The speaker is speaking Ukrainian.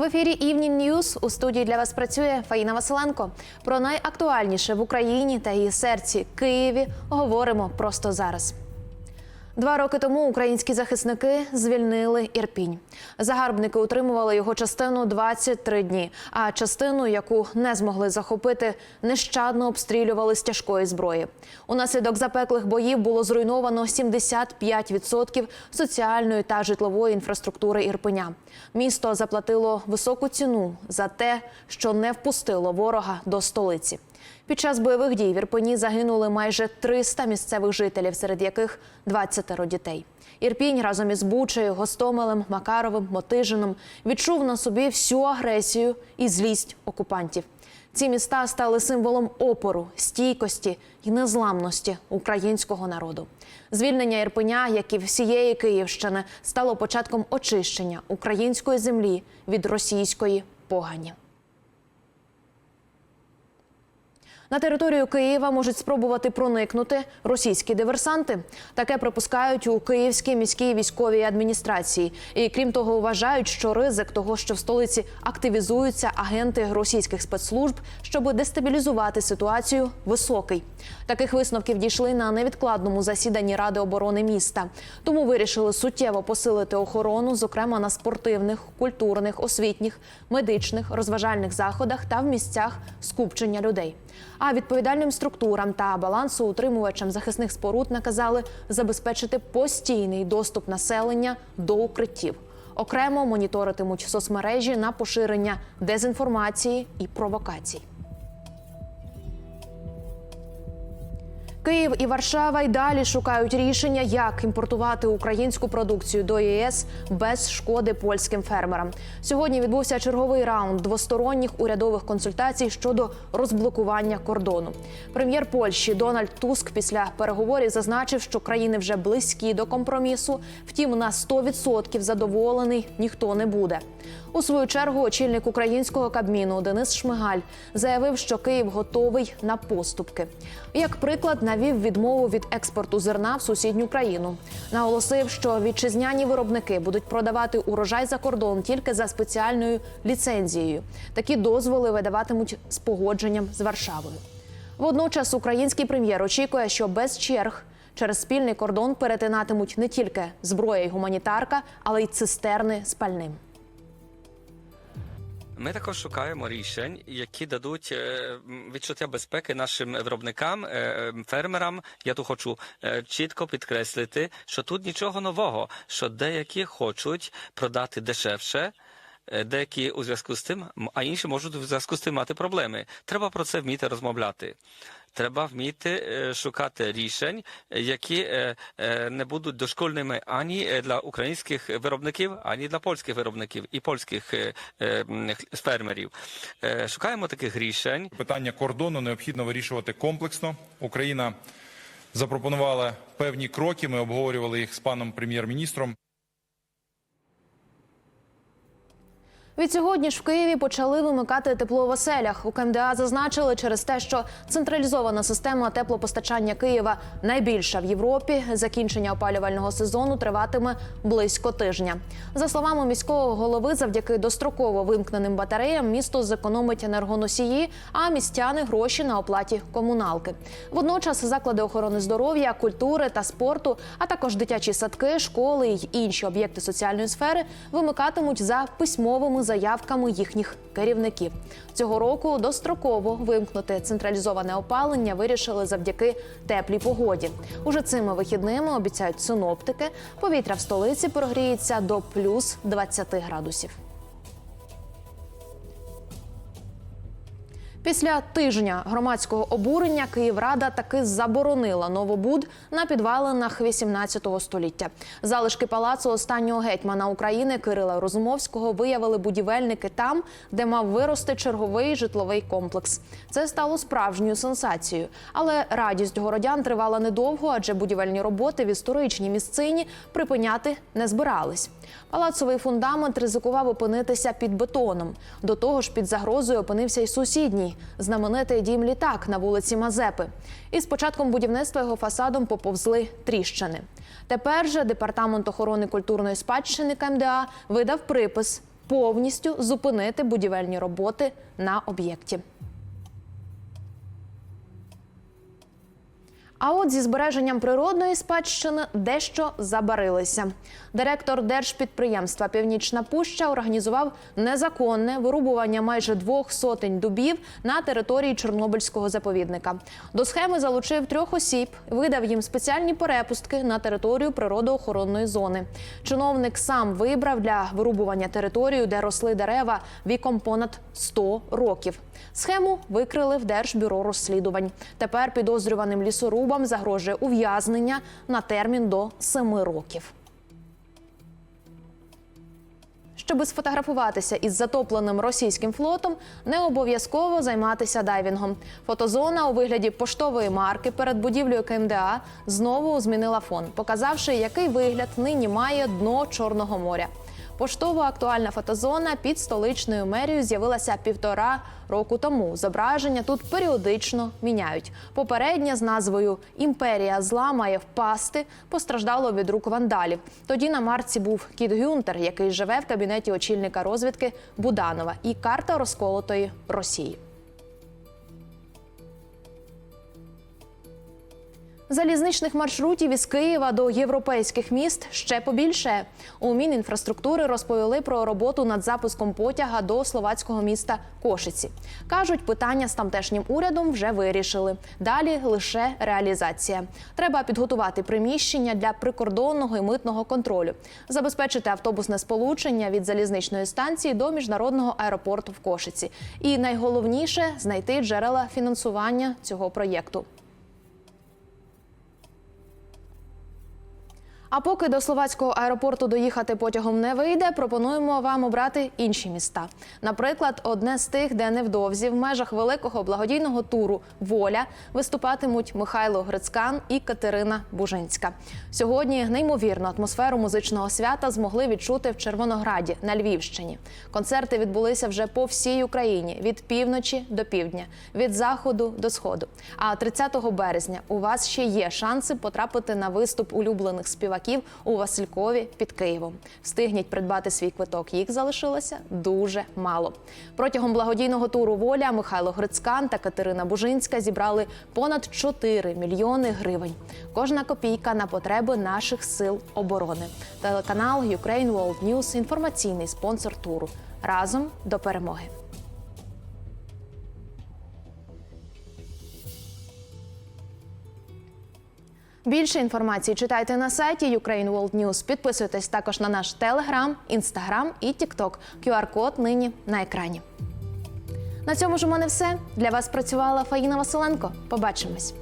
В ефірі Evening News у студії для вас працює Фаїна Василенко. Про найактуальніше в Україні та її серці Києві говоримо просто зараз. Два роки тому українські захисники звільнили Ірпінь. Загарбники утримували його частину 23 дні, а частину, яку не змогли захопити, нещадно обстрілювали з тяжкої зброї. Унаслідок запеклих боїв було зруйновано 75% соціальної та житлової інфраструктури Ірпеня. Місто заплатило високу ціну за те, що не впустило ворога до столиці. Під час бойових дій в Ірпені загинули майже 300 місцевих жителів, серед яких 20 дітей. Ірпінь разом із Бучею, Гостомелем, Макаровим, Мотижином відчув на собі всю агресію і злість окупантів. Ці міста стали символом опору, стійкості і незламності українського народу. Звільнення Ірпеня, як і всієї Київщини, стало початком очищення української землі від російської погані. На територію Києва можуть спробувати проникнути російські диверсанти. Таке припускають у Київській міській військовій адміністрації. І крім того, вважають, що ризик того, що в столиці активізуються агенти російських спецслужб, щоб дестабілізувати ситуацію, високий. Таких висновків дійшли на невідкладному засіданні Ради оборони міста. Тому вирішили суттєво посилити охорону, зокрема на спортивних, культурних, освітніх, медичних, розважальних заходах та в місцях скупчення людей. А відповідальним структурам та балансоутримувачам захисних споруд наказали забезпечити постійний доступ населення до укриттів. Окремо моніторитимуть соцмережі на поширення дезінформації і провокацій. Київ і Варшава й далі шукають рішення, як імпортувати українську продукцію до ЄС без шкоди польським фермерам. Сьогодні відбувся черговий раунд двосторонніх урядових консультацій щодо розблокування кордону. Прем'єр Польщі Дональд Туск після переговорів зазначив, що країни вже близькі до компромісу. Втім, на 100% задоволений ніхто не буде. У свою чергу очільник українського кабміну Денис Шмигаль заявив, що Київ готовий на поступки. Як приклад, навів відмову від експорту зерна в сусідню країну. Наголосив, що вітчизняні виробники будуть продавати урожай за кордон тільки за спеціальною ліцензією. Такі дозволи видаватимуть з погодженням з Варшавою. Водночас український прем'єр очікує, що без черг через спільний кордон перетинатимуть не тільки зброя й гуманітарка, але й цистерни з пальним. Ми також шукаємо рішень, які дадуть е, відчуття безпеки нашим виробникам, е, е, фермерам. Я тут хочу чітко підкреслити, що тут нічого нового, що деякі хочуть продати дешевше. Е, Деякі у зв'язку з тим, а інші можуть у зв'язку з тим мати проблеми. Треба про це вміти розмовляти. Треба вміти е, шукати рішень, які е, не будуть дошкольними ані для українських виробників, ані для польських виробників і польських фермерів. Шукаємо таких рішень. Питання кордону необхідно вирішувати комплексно. Україна запропонувала певні кроки. Ми обговорювали їх з паном прем'єр-міністром. Відсьогодні ж в Києві почали вимикати тепло в оселях. У КМДА зазначили через те, що централізована система теплопостачання Києва найбільша в Європі. Закінчення опалювального сезону триватиме близько тижня. За словами міського голови, завдяки достроково вимкненим батареям місто зекономить енергоносії, а містяни гроші на оплаті комуналки. Водночас заклади охорони здоров'я, культури та спорту, а також дитячі садки, школи й інші об'єкти соціальної сфери вимикатимуть за письмовими заявками їхніх керівників. Цього року достроково вимкнути централізоване опалення вирішили завдяки теплій погоді. Уже цими вихідними обіцяють синоптики. Повітря в столиці прогріється до плюс 20 градусів. Після тижня громадського обурення Київрада таки заборонила новобуд на підвалинах 18 століття. Залишки палацу останнього гетьмана України Кирила Розумовського виявили будівельники там, де мав вирости черговий житловий комплекс. Це стало справжньою сенсацією. Але радість городян тривала недовго, адже будівельні роботи в історичній місцині припиняти не збирались. Палацовий фундамент ризикував опинитися під бетоном. До того ж, під загрозою опинився й сусідній знаменитий дім літак на вулиці Мазепи. І з початком будівництва його фасадом поповзли тріщини. Тепер же департамент охорони культурної спадщини КМДА видав припис повністю зупинити будівельні роботи на об'єкті. А от зі збереженням природної спадщини дещо забарилися. Директор держпідприємства Північна Пуща організував незаконне вирубування майже двох сотень дубів на території Чорнобильського заповідника. До схеми залучив трьох осіб, видав їм спеціальні перепустки на територію природоохоронної зони. Чиновник сам вибрав для вирубування територію, де росли дерева віком понад 100 років. Схему викрили в Держбюро розслідувань. Тепер підозрюваним лісорубам загрожує ув'язнення на термін до 7 років. Щоби сфотографуватися із затопленим російським флотом, не обов'язково займатися дайвінгом. Фотозона у вигляді поштової марки перед будівлею КМДА знову змінила фон, показавши, який вигляд нині має дно Чорного моря. Поштово актуальна фотозона під столичною мерією з'явилася півтора року тому. Зображення тут періодично міняють. Попереднє з назвою Імперія зла має впасти постраждало від рук вандалів. Тоді на марці був Кіт Гюнтер, який живе в кабінеті очільника розвідки Буданова, і карта розколотої Росії. Залізничних маршрутів із Києва до європейських міст ще побільше. У Мінінфраструктури розповіли про роботу над запуском потяга до словацького міста Кошиці. кажуть, питання з тамтешнім урядом вже вирішили. Далі лише реалізація. Треба підготувати приміщення для прикордонного і митного контролю, забезпечити автобусне сполучення від залізничної станції до міжнародного аеропорту в Кошиці. І найголовніше знайти джерела фінансування цього проєкту. А поки до словацького аеропорту доїхати потягом не вийде, пропонуємо вам обрати інші міста. Наприклад, одне з тих, де невдовзі в межах великого благодійного туру Воля виступатимуть Михайло Грицкан і Катерина Бужинська. Сьогодні неймовірну атмосферу музичного свята змогли відчути в Червонограді на Львівщині. Концерти відбулися вже по всій Україні від півночі до півдня, від заходу до сходу. А 30 березня у вас ще є шанси потрапити на виступ улюблених співаків у Василькові під Києвом. Встигніть придбати свій квиток. Їх залишилося дуже мало. Протягом благодійного туру Воля Михайло Грицкан та Катерина Бужинська зібрали понад 4 мільйони гривень. Кожна копійка на потреби наших сил оборони. Телеканал Ukraine World News – інформаційний спонсор туру. Разом до перемоги. Більше інформації читайте на сайті Ukraine World News. Підписуйтесь також на наш Телеграм, Інстаграм і Тікток. QR-код нині на екрані. На цьому ж у мене все. Для вас працювала Фаїна Василенко. Побачимось.